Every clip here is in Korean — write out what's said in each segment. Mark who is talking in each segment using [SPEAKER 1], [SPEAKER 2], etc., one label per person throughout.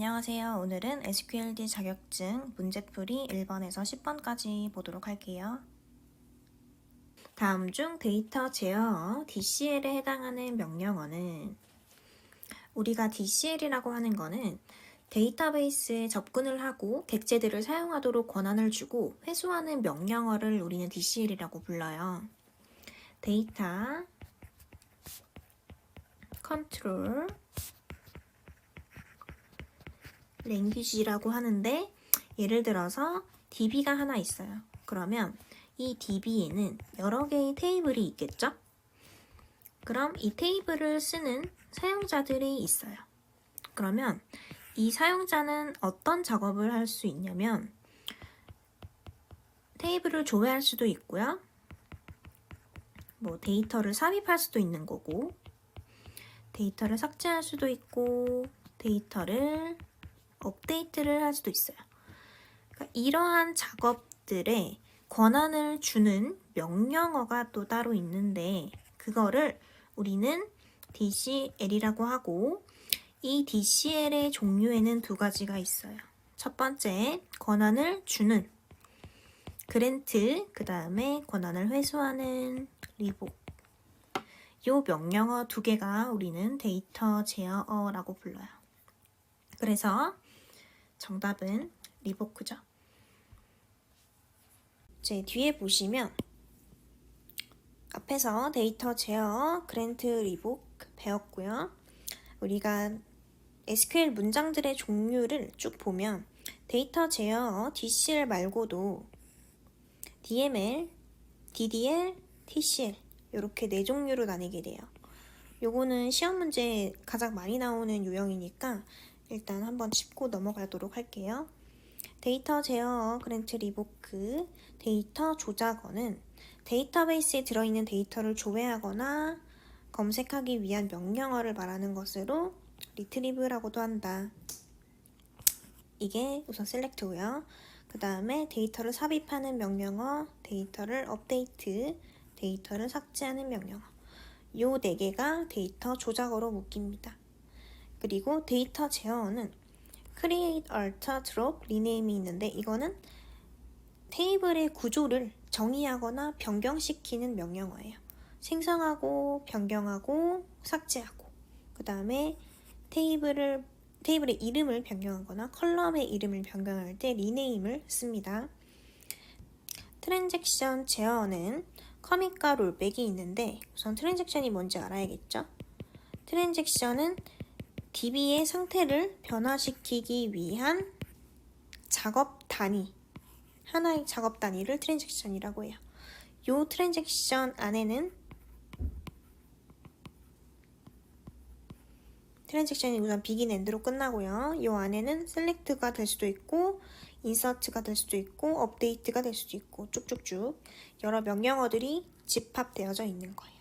[SPEAKER 1] 안녕하세요. 오늘은 SQLD 자격증 문제풀이 1번에서 10번까지 보도록 할게요. 다음 중 데이터 제어 DCL에 해당하는 명령어는 우리가 DCL이라고 하는 거는 데이터베이스에 접근을 하고 객체들을 사용하도록 권한을 주고 회수하는 명령어를 우리는 DCL이라고 불러요. 데이터 컨트롤 랭귀지라고 하는데 예를 들어서 DB가 하나 있어요. 그러면 이 DB에는 여러 개의 테이블이 있겠죠? 그럼 이 테이블을 쓰는 사용자들이 있어요. 그러면 이 사용자는 어떤 작업을 할 수 있냐면 테이블을 조회할 수도 있고요. 뭐 데이터를 삽입할 수도 있는 거고 데이터를 삭제할 수도 있고 데이터를 업데이트를 할 수도 있어요. 그러니까 이러한 작업들에 권한을 주는 명령어가 또 따로 있는데 그거를 우리는 DCL이라고 하고 이 DCL의 종류에는 두 가지가 있어요. 첫 번째, 권한을 주는 그랜트, 그 다음에 권한을 회수하는 리복. 요 명령어 두 개가 우리는 데이터 제어어라고 불러요. 그래서 정답은 리보크죠. 제 뒤에 보시면 앞에서 데이터 제어, 그랜트 리복 배웠고요. 우리가 SQL 문장들의 종류를 쭉 보면 데이터 제어, DCL 말고도 DML, DDL, TCL 이렇게 네 종류로 나뉘게 돼요. 요거는 시험 문제에 가장 많이 나오는 유형이니까 일단 한번 짚고 넘어가도록 할게요. 데이터 제어 그랜트 리보크 데이터 조작어는 데이터베이스에 들어있는 데이터를 조회하거나 검색하기 위한 명령어를 말하는 것으로 리트리브라고도 한다. 이게 우선 셀렉트고요. 그 다음에 데이터를 삽입하는 명령어, 데이터를 업데이트, 데이터를 삭제하는 명령어. 요 네 개가 데이터 조작어로 묶입니다. 그리고 데이터 제어는 create, alter, drop, rename이 있는데 이거는 테이블의 구조를 정의하거나 변경시키는 명령어예요. 생성하고 변경하고 삭제하고 그 다음에 테이블을 테이블의 이름을 변경하거나 컬럼의 이름을 변경할 때 리네임을 씁니다. 트랜잭션 제어는 커밋과 롤백이 있는데 우선 트랜잭션이 뭔지 알아야겠죠? 트랜잭션은 DB의 상태를 변화시키기 위한 작업 단위, 하나의 작업 단위를 트랜잭션이라고 해요. 이 트랜잭션 안에는 트랜잭션이 우선 비긴 엔드로 끝나고요. 이 안에는 셀렉트가 될 수도 있고 인서트가 될 수도 있고 업데이트가 될 수도 있고 쭉쭉쭉 여러 명령어들이 집합되어져 있는 거예요.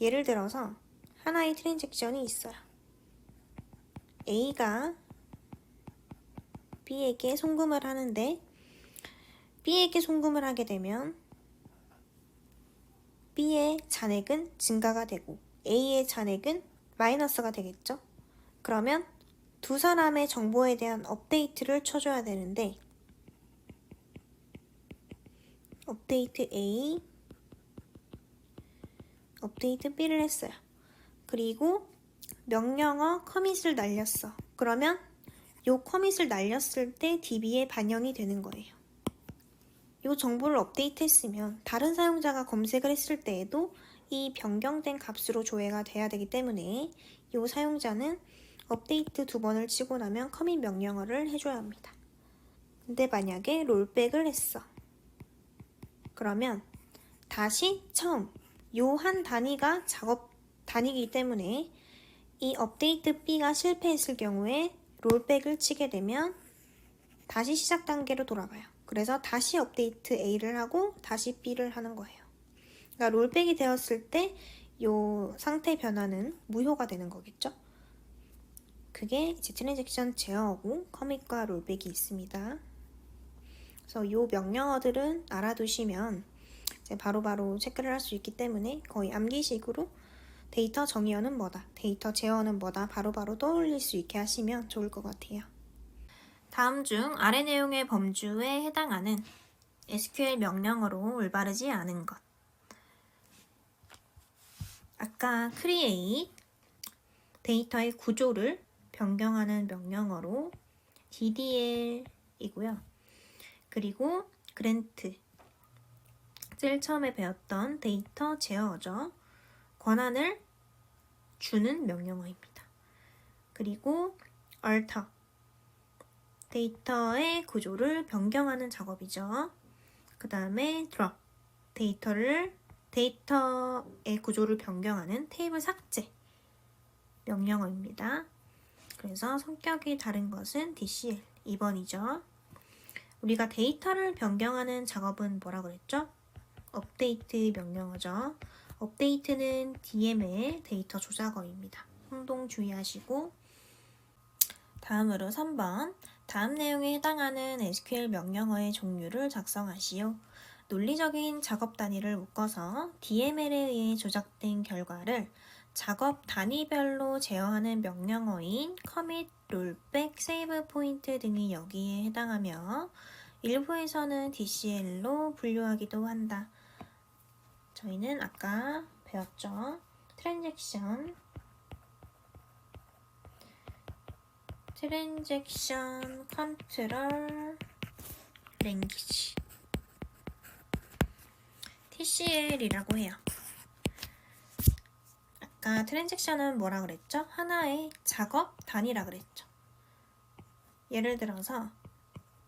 [SPEAKER 1] 예를 들어서 하나의 트랜잭션이 있어요. A가 B에게 송금을 하는데 B에게 송금을 하게 되면 B의 잔액은 증가가 되고 A의 잔액은 마이너스가 되겠죠? 그러면 두 사람의 정보에 대한 업데이트를 쳐줘야 되는데 업데이트 A 업데이트 B를 했어요. 그리고 명령어 커밋을 날렸어. 그러면 요 커밋을 날렸을 때 DB에 반영이 되는 거예요. 요 정보를 업데이트했으면 다른 사용자가 검색을 했을 때에도 이 변경된 값으로 조회가 돼야 되기 때문에 요 사용자는 업데이트 두 번을 치고 나면 커밋 명령어를 해줘야 합니다. 근데 만약에 롤백을 했어. 그러면 다시 처음 요 한 단위가 작업 단위이기 때문에 이 업데이트 B가 실패했을 경우에 롤백을 치게 되면 다시 시작 단계로 돌아가요. 그래서 다시 업데이트 A를 하고 다시 B를 하는 거예요. 그러니까 롤백이 되었을 때 이 상태 변화는 무효가 되는 거겠죠. 그게 이제 트랜잭션 제어하고 커밋과 롤백이 있습니다. 그래서 이 명령어들은 알아두시면 바로바로 체크를 할 수 있기 때문에 거의 암기식으로 데이터 정의어는 뭐다, 데이터 제어는 뭐다 바로 바로 떠올릴 수 있게 하시면 좋을 것 같아요. 다음 중 아래 내용의 범주에 해당하는 SQL 명령어로 올바르지 않은 것. 아까 create 데이터의 구조를 변경하는 명령어로 DDL이고요. 그리고 grant 를 처음에 배웠던 데이터 제어죠. 권한을 주는 명령어입니다. 그리고 alter 데이터의 구조를 변경하는 작업이죠. 그 다음에 drop 데이터를 데이터의 구조를 변경하는 테이블 삭제 명령어입니다. 그래서 성격이 다른 것은 DCL 2번이죠. 우리가 데이터를 변경하는 작업은 뭐라 그랬죠? 업데이트 명령어죠. 업데이트는 DM의 데이터 조작어입니다. 행동 주의하시고 다음으로 3번 다음 내용에 해당하는 SQL 명령어의 종류를 작성하시오. 논리적인 작업 단위를 묶어서 DML에 의해 조작된 결과를 작업 단위별로 제어하는 명령어인 commit, rollback, save 포인트 등이 여기에 해당하며 일부에서는 DCL로 분류하기도 한다. 저희는 아까 배웠죠. 트랜잭션 트랜잭션 컨트롤 랭귀지 TCL이라고 해요. 아까 트랜잭션은 뭐라 그랬죠? 하나의 작업 단위라 그랬죠. 예를 들어서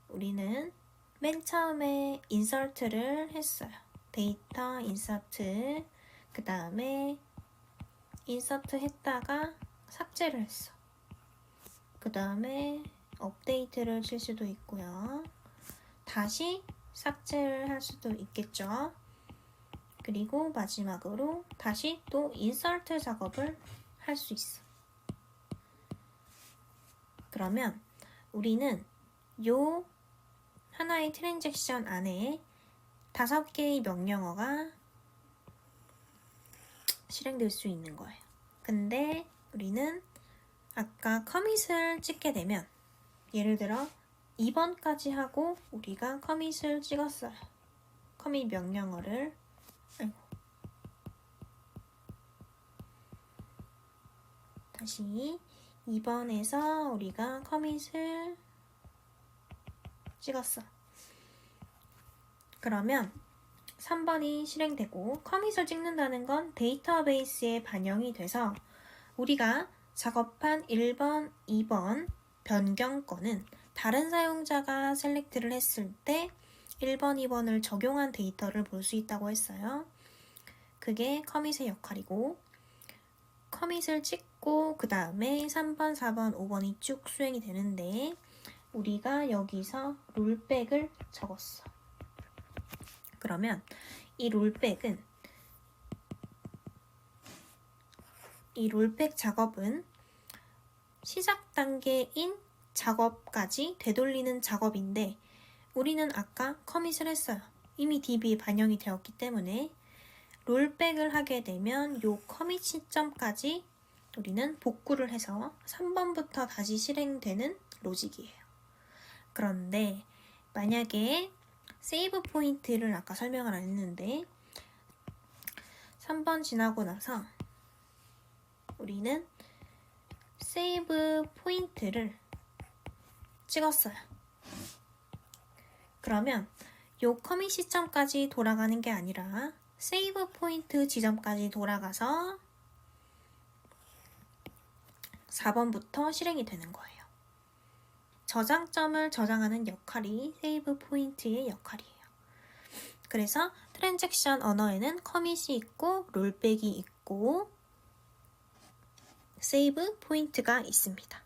[SPEAKER 1] 우리는 맨 처음에 인설트를 했어요. 데이터 인서트 그 다음에 인서트 했다가 삭제를 했어. 그 다음에 업데이트를 칠 수도 있고요. 다시 삭제를 할 수도 있겠죠. 그리고 마지막으로 다시 또 인서트 작업을 할 수 있어. 그러면 우리는 요 하나의 트랜잭션 안에 다섯 개의 명령어가 실행될 수 있는 거예요. 근데 우리는 아까 커밋을 찍게 되면 예를 들어 2번까지 하고 우리가 커밋을 찍었어요. 커밋 명령어를 아이고. 다시 2번에서 우리가 커밋을 찍었어. 그러면 3번이 실행되고 커밋을 찍는다는 건 데이터베이스에 반영이 돼서 우리가 작업한 1번, 2번 변경권은 다른 사용자가 셀렉트를 했을 때 1번, 2번을 적용한 데이터를 볼 수 있다고 했어요. 그게 커밋의 역할이고 커밋을 찍고 그 다음에 3번, 4번, 5번이 쭉 수행이 되는데 우리가 여기서 롤백을 적었어. 그러면 이 롤백은 이 롤백 작업은 시작 단계인 작업까지 되돌리는 작업인데 우리는 아까 커밋을 했어요. 이미 DB에 반영이 되었기 때문에 롤백을 하게 되면 요 커밋 시점까지 우리는 복구를 해서 3번부터 다시 실행되는 로직이에요. 그런데 만약에 세이브 포인트를 아까 설명을 안 했는데 3번 지나고 나서 우리는 세이브 포인트를 찍었어요. 그러면 요 커밋 시점까지 돌아가는 게 아니라 세이브 포인트 지점까지 돌아가서 4번부터 실행이 되는 거예요. 저장점을 저장하는 역할이 세이브 포인트의 역할이에요. 그래서 트랜잭션 언어에는 커밋이 있고 롤백이 있고 세이브 포인트가 있습니다.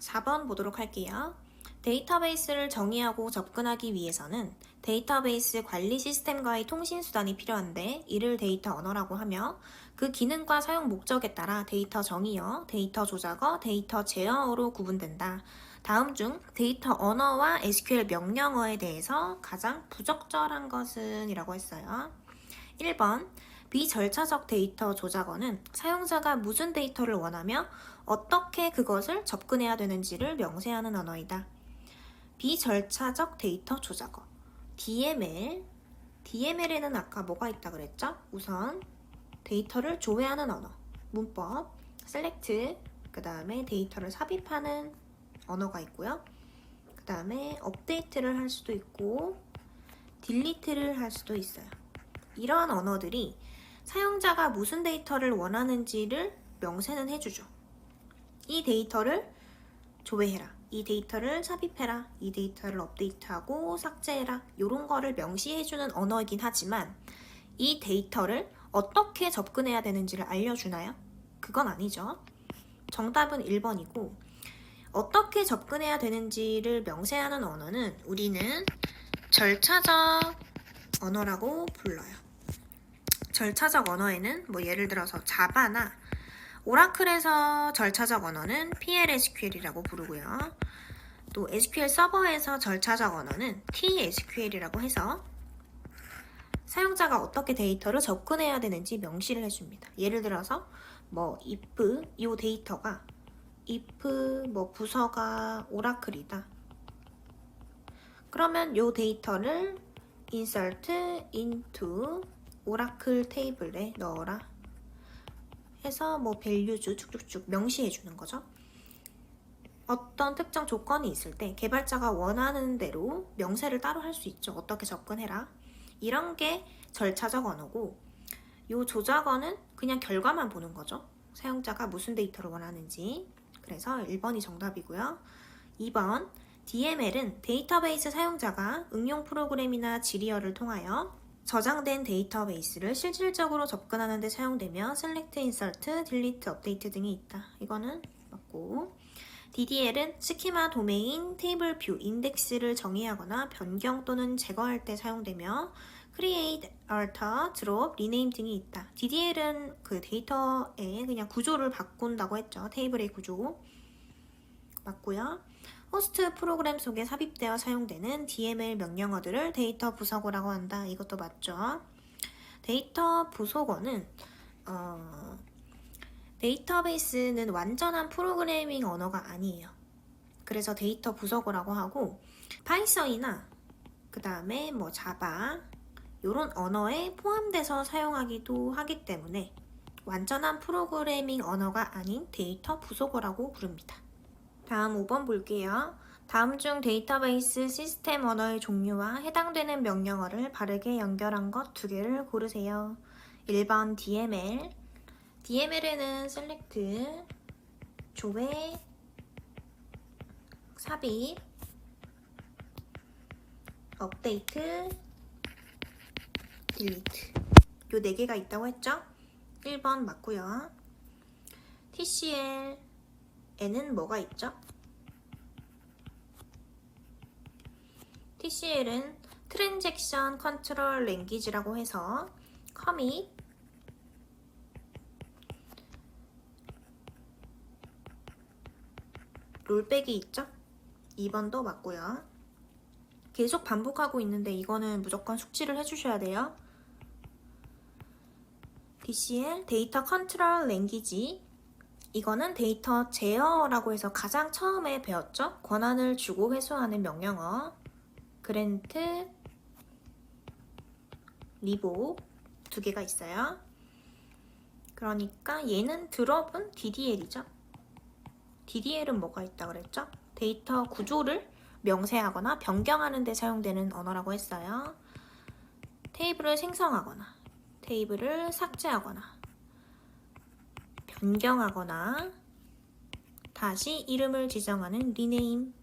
[SPEAKER 1] 4번 보도록 할게요. 데이터베이스를 정의하고 접근하기 위해서는 데이터베이스 관리 시스템과의 통신 수단이 필요한데 이를 데이터 언어라고 하며 그 기능과 사용 목적에 따라 데이터 정의어, 데이터 조작어, 데이터 제어어로 구분된다. 다음 중 데이터 언어와 SQL 명령어에 대해서 가장 부적절한 것은 이라고 했어요. 1번 비절차적 데이터 조작어는 사용자가 무슨 데이터를 원하며 어떻게 그것을 접근해야 되는지를 명세하는 언어이다. 비절차적 데이터 조작어 DML DML에는 아까 뭐가 있다 그랬죠? 우선 데이터를 조회하는 언어 문법 select 그 다음에 데이터를 삽입하는 언어가 있고요. 그 다음에 업데이트를 할 수도 있고 딜리트를 할 수도 있어요. 이러한 언어들이 사용자가 무슨 데이터를 원하는지를 명세는 해주죠. 이 데이터를 조회해라. 이 데이터를 삽입해라. 이 데이터를 업데이트하고 삭제해라. 이런 거를 명시해주는 언어이긴 하지만 이 데이터를 어떻게 접근해야 되는지를 알려주나요? 그건 아니죠. 정답은 1번이고 어떻게 접근해야 되는지를 명세하는 언어는 우리는 절차적 언어라고 불러요. 절차적 언어에는 뭐 예를 들어서 자바나 오라클에서 절차적 언어는 PLSQL이라고 부르고요. 또 SQL 서버에서 절차적 언어는 TSQL이라고 해서 사용자가 어떻게 데이터를 접근해야 되는지 명시를 해줍니다. 예를 들어서 뭐 if 이 데이터가 if 뭐 부서가 오라클이다. 그러면 이 데이터를 insert into 오라클 테이블에 넣어라 해서 뭐 밸류주 쭉쭉쭉 명시해 주는 거죠. 어떤 특정 조건이 있을 때 개발자가 원하는 대로 명세를 따로 할 수 있죠. 어떻게 접근해라. 이런 게 절차적 언어고 이 조작어는 그냥 결과만 보는 거죠. 사용자가 무슨 데이터를 원하는지. 그래서 1번이 정답이고요. 2번 DML은 데이터베이스 사용자가 응용 프로그램이나 지리어를 통하여 저장된 데이터베이스를 실질적으로 접근하는 데 사용되며 select, insert, delete, update 등이 있다. 이거는 맞고 DDL은 스키마 도메인, 테이블 뷰, 인덱스를 정의하거나 변경 또는 제거할 때 사용되며 create, alter, drop, rename 등이 있다. DDL은 그 데이터의 그냥 구조를 바꾼다고 했죠. 테이블의 구조. 맞고요. 호스트 프로그램 속에 삽입되어 사용되는 DML 명령어들을 데이터 부속어라고 한다. 이것도 맞죠. 데이터 부속어는 어, 데이터베이스는 완전한 프로그래밍 언어가 아니에요. 그래서 데이터 부속어라고 하고 파이썬이나 그 다음에 뭐 자바 이런 언어에 포함돼서 사용하기도 하기 때문에 완전한 프로그래밍 언어가 아닌 데이터 부속어라고 부릅니다. 다음 5번 볼게요. 다음 중 데이터베이스 시스템 언어의 종류와 해당되는 명령어를 바르게 연결한 것 두 개를 고르세요. 1번 DML DML에는 select, 조회, 삽입, 업데이트, 딜리트 요 네 개가 있다고 했죠? 1번 맞고요. TCL 에는 뭐가 있죠? TCL은 트랜잭션 컨트롤 랭귀지라고 해서 커밋 롤백이 있죠? 2번도 맞고요. 계속 반복하고 있는데 이거는 무조건 숙지를 해주셔야 돼요. DCL 데이터 컨트롤 랭귀지 이거는 데이터 제어라고 해서 가장 처음에 배웠죠? 권한을 주고 회수하는 명령어 그랜트 리보 두 개가 있어요. 그러니까 얘는 드롭은 DDL이죠. DDL은 뭐가 있다 그랬죠? 데이터 구조를 명세하거나 변경하는 데 사용되는 언어라고 했어요. 테이블을 생성하거나 테이블을 삭제하거나 변경하거나 다시 이름을 지정하는 리네임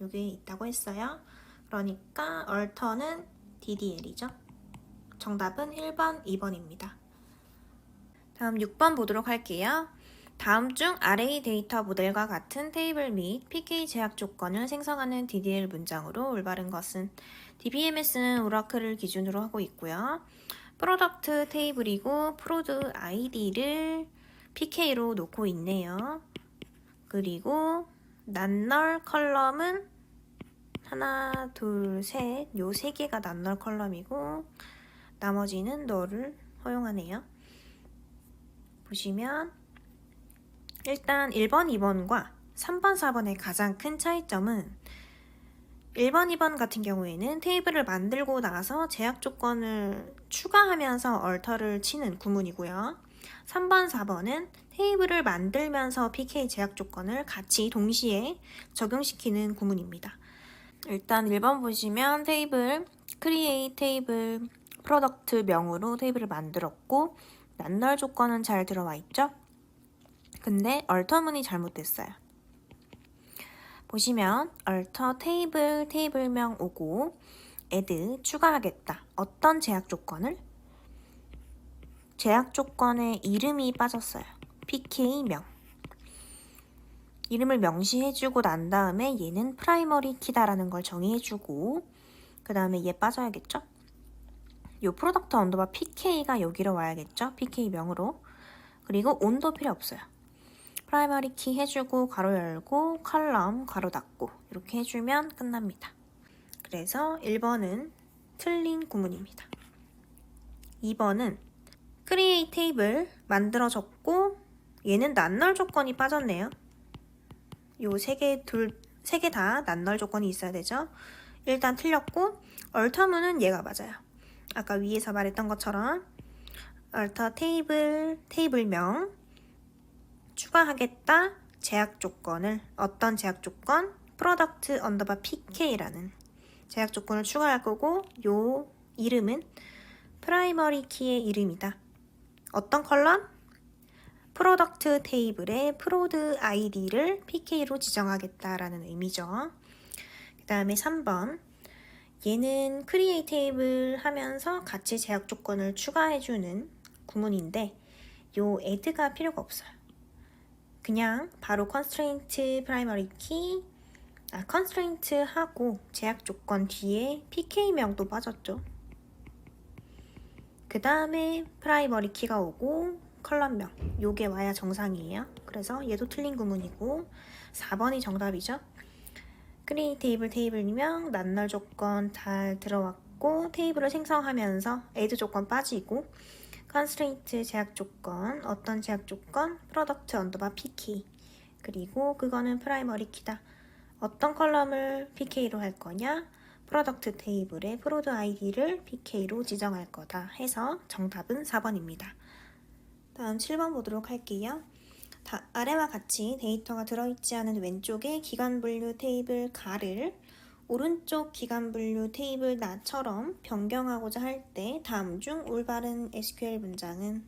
[SPEAKER 1] 이게 있다고 했어요. 그러니까 얼터는 DDL이죠. 정답은 1번, 2번입니다. 다음 6번 보도록 할게요. 다음 중 array 데이터 모델과 같은 테이블 및 PK 제약 조건을 생성하는 DDL 문장으로 올바른 것은 DBMS는 오라클을 기준으로 하고 있고요. 프로덕트 테이블이고 프로드 아이디를 PK로 놓고 있네요. 그리고 낱널 컬럼은 하나, 둘, 셋, 요 세 개가 낱널 컬럼이고 나머지는 너를 허용하네요. 보시면 일단 1번, 2번과 3번, 4번의 가장 큰 차이점은 1번, 2번 같은 경우에는 테이블을 만들고 나서 제약 조건을 추가하면서 얼터를 치는 구문이고요. 3번, 4번은 테이블을 만들면서 PK 제약 조건을 같이 동시에 적용시키는 구문입니다. 일단 1번 보시면 테이블, 크리에이 테이블, 프로덕트 명으로 테이블을 만들었고 난널 조건은 잘 들어와 있죠? 근데 얼터문이 잘못됐어요. 보시면 얼터 테이블 테이블명 오고 add 추가하겠다. 어떤 제약 조건을? 제약 조건에 이름이 빠졌어요. pk명. 이름을 명시해주고 난 다음에 얘는 프라이머리 키다라는 걸 정의해주고 그 다음에 얘 빠져야겠죠? 요 프로덕트 언더바 pk가 여기로 와야겠죠? pk명으로. 그리고 온도 필요 없어요. 프라이머리 키 해주고 가로 열고 컬럼 가로 닫고 이렇게 해주면 끝납니다. 그래서 1번은 틀린 구문입니다. 2번은 크리에이 테이블 만들어졌고 얘는 난널 조건이 빠졌네요. 요 세 개 둘 세 개다 난널 조건이 있어야 되죠. 일단 틀렸고 얼터문은 얘가 맞아요. 아까 위에서 말했던 것처럼 얼터 테이블 테이블명 추가하겠다 제약 조건을 어떤 제약 조건 프로덕트 언더바 PK라는 제약 조건을 추가할 거고 요 이름은 프라이머리 키의 이름이다. 어떤 컬럼? 프로덕트 테이블의 프로드 아이디를 PK로 지정하겠다라는 의미죠. 그 다음에 3번 얘는 크리에이 테이블 하면서 같이 제약 조건을 추가해주는 구문인데 요 add가 필요가 없어요. 그냥 바로 constraint primary key 아 constraint 하고 제약 조건 뒤에 pk명도 빠졌죠. 그 다음에 프라이머리 키가 오고 컬럼명 요게 와야 정상이에요. 그래서 얘도 틀린 구문이고 4번이 정답이죠. 크리에이 테이블 테이블명 난널 조건 잘 들어왔고 테이블을 생성하면서 add 조건 빠지고 constraint 제약 조건 어떤 제약 조건 프로덕트 언더바 pk 그리고 그거는 프라이머리 키다 어떤 컬럼을 pk로 할 거냐 프로덕트 테이블의 프로드 아이디를 pk로 지정할 거다 해서 정답은 4번입니다. 다음 7번 보도록 할게요. 다, 아래와 같이 데이터가 들어있지 않은 왼쪽에 기관 분류 테이블 가를 오른쪽 기관 분류 테이블 나처럼 변경하고자 할 때 다음 중 올바른 SQL 문장은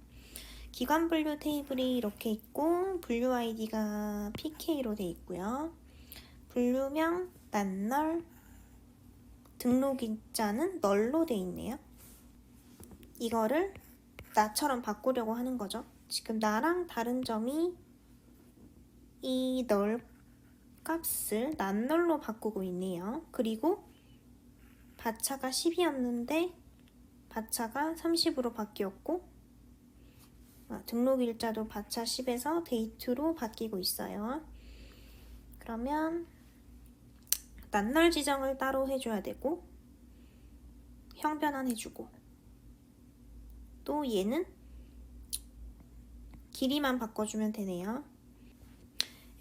[SPEAKER 1] 기관 분류 테이블이 이렇게 있고 분류 아이디가 PK로 돼 있고요. 분류명 난널 등록일자는 널로 돼 있네요. 이거를 나처럼 바꾸려고 하는 거죠. 지금 나랑 다른 점이 이 널 값을 난널로 바꾸고 있네요. 그리고 바차가 10이었는데 바차가 30으로 바뀌었고 아, 등록일자도 바차 10에서 데이트로 바뀌고 있어요. 그러면 난널 지정을 따로 해줘야 되고 형 변환 해주고 또 얘는 길이만 바꿔주면 되네요.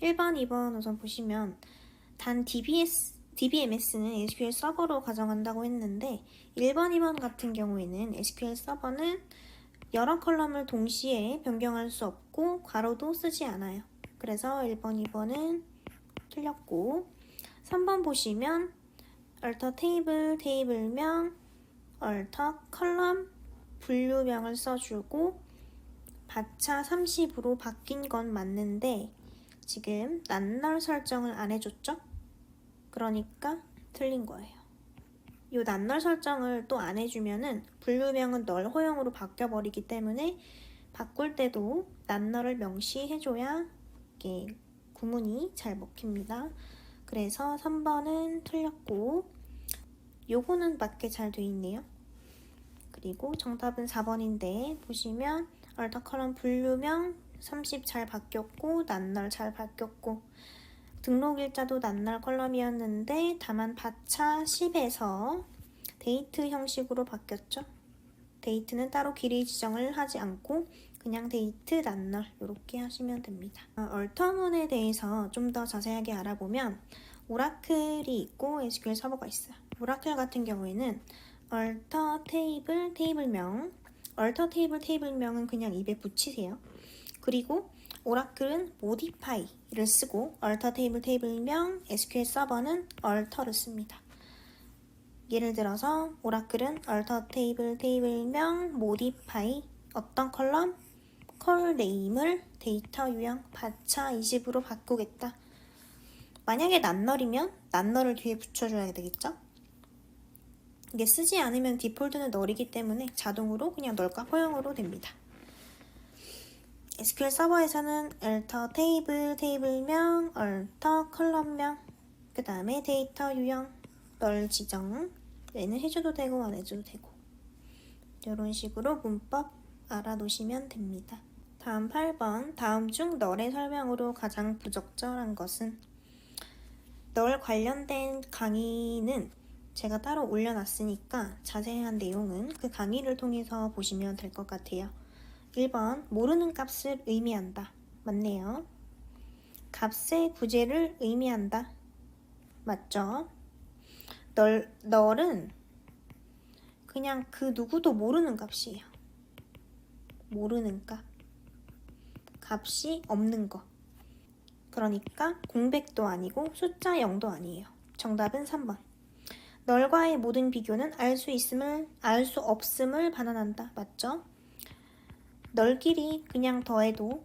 [SPEAKER 1] 1번, 2번 우선 보시면 단 DBS, DBMS는 SQL 서버로 가정한다고 했는데 1번, 2번 같은 경우에는 SQL 서버는 여러 컬럼을 동시에 변경할 수 없고 괄호도 쓰지 않아요. 그래서 1번, 2번은 틀렸고 3번 보시면 alter 테이블, 테이블명, alter 컬럼, 분류명을 써주고 바차 30으로 바뀐 건 맞는데 지금 낱널 설정을 안 해줬죠? 그러니까 틀린 거예요. 이 낱널 설정을 또 안 해주면은 분류명은 널 호용으로 바뀌어버리기 때문에 바꿀 때도 낱널을 명시해줘야 이게 구문이 잘 먹힙니다. 그래서 3번은 틀렸고 요거는 맞게 잘 돼 있네요. 그리고 정답은 4번인데 보시면 얼터 컬럼 분류명 30 잘 바뀌었고 낱날 잘 바뀌었고 등록일자도 낱날 컬럼이었는데 다만 바차 10에서 데이트 형식으로 바뀌었죠. 데이트는 따로 길이 지정을 하지 않고 그냥 데이트 난널 이렇게 하시면 됩니다. 어, 얼터문에 대해서 좀 더 자세하게 알아보면 오라클이 있고 SQL 서버가 있어요. 오라클 같은 경우에는 얼터 테이블 테이블명 얼터 테이블 테이블명은 그냥 입에 붙이세요. 그리고 오라클은 modify를 쓰고 얼터 테이블 테이블명 SQL 서버는 얼터를 씁니다. 예를 들어서 오라클은 alter 테이블 테이블명 modify 어떤 컬럼 컬 네임을 데이터 유형 바차 20으로 바꾸겠다. 만약에 낱널이면 낱널을 뒤에 붙여줘야 되겠죠? 이게 쓰지 않으면 디폴트는 널이기 때문에 자동으로 그냥 널과 허용으로 됩니다. SQL 서버에서는 alter 테이블 테이블명, alter 컬럼명, 그 다음에 데이터 유형, 널 지정, 얘는 해줘도 되고 안 해줘도 되고 이런 식으로 문법 알아놓으시면 됩니다. 다음 8번 다음 중 널의 설명으로 가장 부적절한 것은 널 관련된 강의는 제가 따로 올려놨으니까 자세한 내용은 그 강의를 통해서 보시면 될 것 같아요. 1번 모르는 값을 의미한다. 맞네요. 값의 구제를 의미한다. 맞죠? 널, 널은 그냥 그 누구도 모르는 값이에요. 모르는 값. 값이 없는 거. 그러니까 공백도 아니고 숫자 0도 아니에요. 정답은 3번. 널과의 모든 비교는 알 수 있음을 알 수 없음을 반환한다. 맞죠? 널끼리 그냥 더해도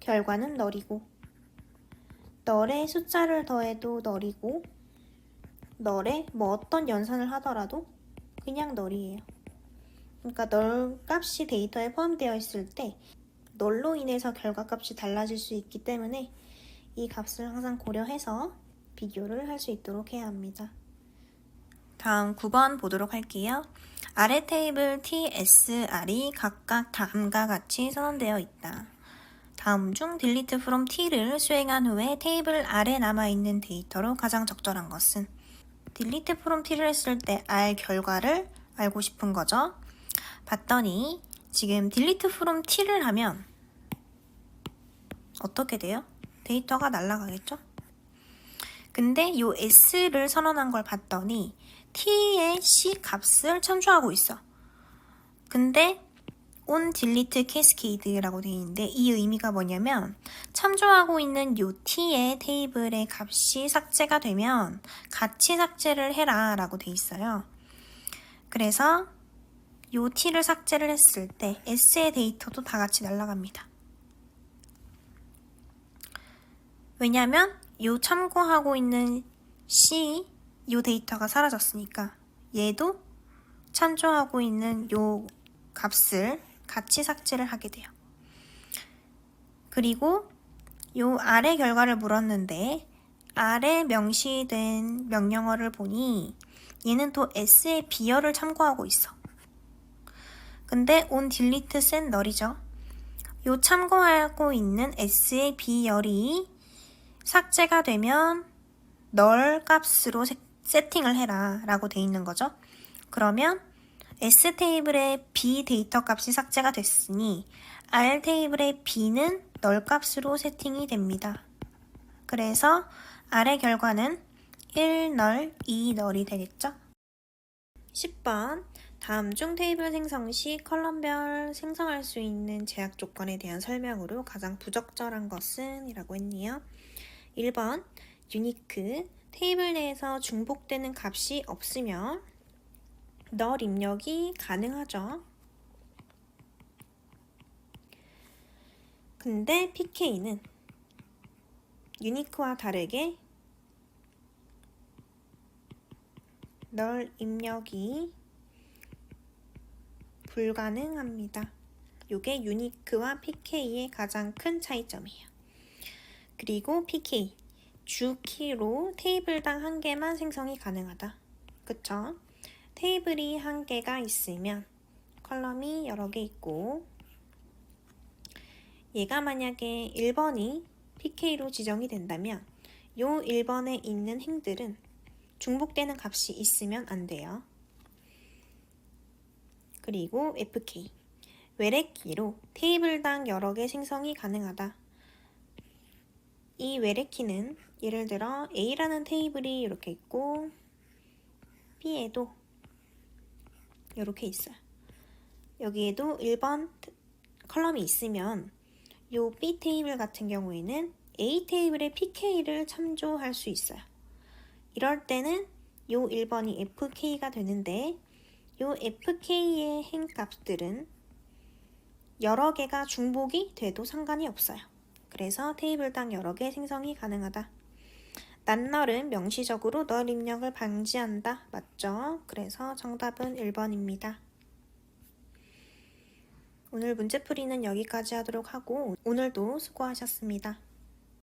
[SPEAKER 1] 결과는 널이고 널의 숫자를 더해도 널이고 널에 뭐 어떤 연산을 하더라도 그냥 널이에요. 그러니까 널 값이 데이터에 포함되어 있을 때 널로 인해서 결과값이 달라질 수 있기 때문에 이 값을 항상 고려해서 비교를 할 수 있도록 해야 합니다. 다음 9번 보도록 할게요. 아래 테이블 T, S, R이 각각 다음과 같이 선언되어 있다. 다음 중 delete from T를 수행한 후에 테이블 아래 남아있는 데이터로 가장 적절한 것은 delete from T를 했을 때 R 결과를 알고 싶은 거죠. 봤더니 지금 delete from T를 하면 어떻게 돼요? 데이터가 날아가겠죠? 근데 이 S를 선언한 걸 봤더니 T의 C 값을 참조하고 있어. 근데 on delete cascade라고 되어 있는데 이 의미가 뭐냐면 참조하고 있는 요 t의 테이블의 값이 삭제가 되면 같이 삭제를 해라 라고 되어 있어요. 그래서 요 t를 삭제를 했을 때 s의 데이터도 다 같이 날아갑니다. 왜냐면 요 참고하고 있는 c 요 데이터가 사라졌으니까 얘도 참조하고 있는 요 값을 같이 삭제를 하게 돼요. 그리고 요 아래 결과를 물었는데 아래 명시된 명령어를 보니 얘는 또 S의 비열을 참고하고 있어. 근데 on delete set 널이죠. 요 참고하고 있는 S의 비열이 삭제가 되면 널 값으로 세팅을 해라 라고 돼 있는 거죠. 그러면 S 테이블의 B 데이터 값이 삭제가 됐으니 R 테이블의 B는 널 값으로 세팅이 됩니다. 그래서 R의 결과는 1널, 2널이 되겠죠? 10번 다음 중 테이블 생성 시 컬럼별 생성할 수 있는 제약 조건에 대한 설명으로 가장 부적절한 것은? 이라고 했네요. 1번 유니크 테이블 내에서 중복되는 값이 없으면 널 입력이 가능하죠. 근데 PK는 유니크와 다르게 널 입력이 불가능합니다. 이게 유니크와 PK의 가장 큰 차이점이에요. 그리고 PK 주키로 테이블당 한 개만 생성이 가능하다. 그쵸? 테이블이 한 개가 있으면 컬럼이 여러 개 있고 얘가 만약에 1번이 PK로 지정이 된다면 요 1번에 있는 행들은 중복되는 값이 있으면 안 돼요. 그리고 FK. 외래키로 테이블당 여러 개 생성이 가능하다. 이 외래키는 예를 들어 A라는 테이블이 이렇게 있고 B에도 이렇게 있어요. 여기에도 1번 컬럼이 있으면 요 B 테이블 같은 경우에는 A 테이블의 PK를 참조할 수 있어요. 이럴 때는 요 1번이 FK가 되는데 요 FK의 행 값들은 여러 개가 중복이 돼도 상관이 없어요. 그래서 테이블당 여러 개 생성이 가능하다. 낱널은 명시적으로 널 입력을 방지한다. 맞죠? 그래서 정답은 1번입니다. 오늘 문제풀이는 여기까지 하도록 하고 오늘도 수고하셨습니다.